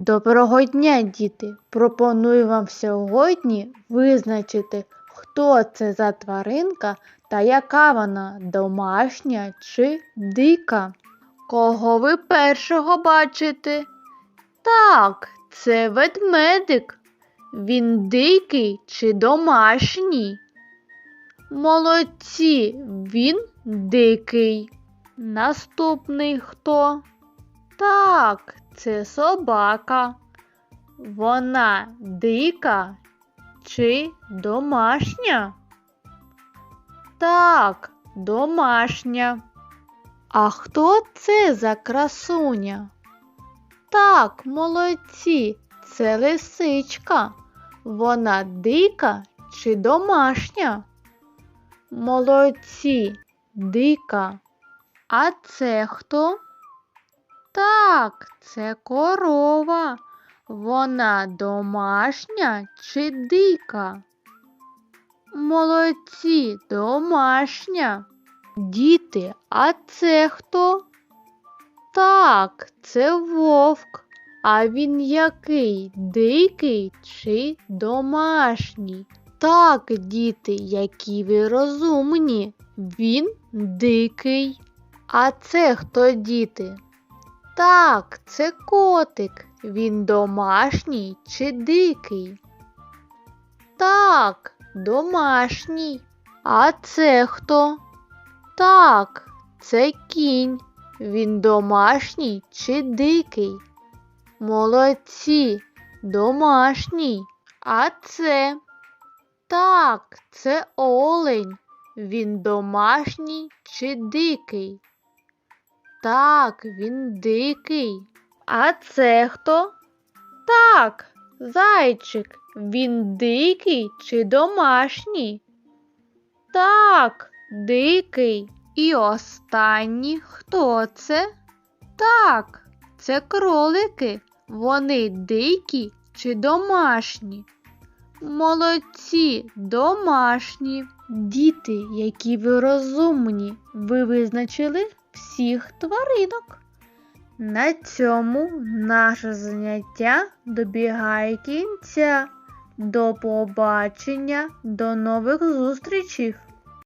Доброго дня, діти! Пропоную вам сьогодні визначити, хто це за тваринка та яка вона домашня чи дика. Кого ви першого бачите? Так, це ведмедик. Він дикий чи домашній? Молодці, він дикий. Наступний хто? Так, це собака. Вона дика чи домашня? Так, домашня. А хто це за красуня? Так, молодці, це лисичка. Вона дика чи домашня? Молодці, дика. А це хто? Так, це корова. Вона домашня чи дика? Молодці, домашня. Діти, а це хто? Так, це вовк. А він який? Дикий чи домашній? Так, діти, які ви розумні. Він дикий. А це хто діти? Так, це котик. Він домашній чи дикий? Так, домашній. А це хто? Так, це кінь. Він домашній чи дикий? Молодці, домашній. А це? Так, це олень. Він домашній чи дикий? Так, він дикий. А це хто? Так, зайчик. Він дикий чи домашній? Так, дикий. І останній хто це? Так, це кролики. Вони дикі чи домашні? Молодці, домашні. Діти, які ви розумні, ви визначили всіх тваринок. На цьому наше заняття добігає кінця. До побачення, до нових зустрічей!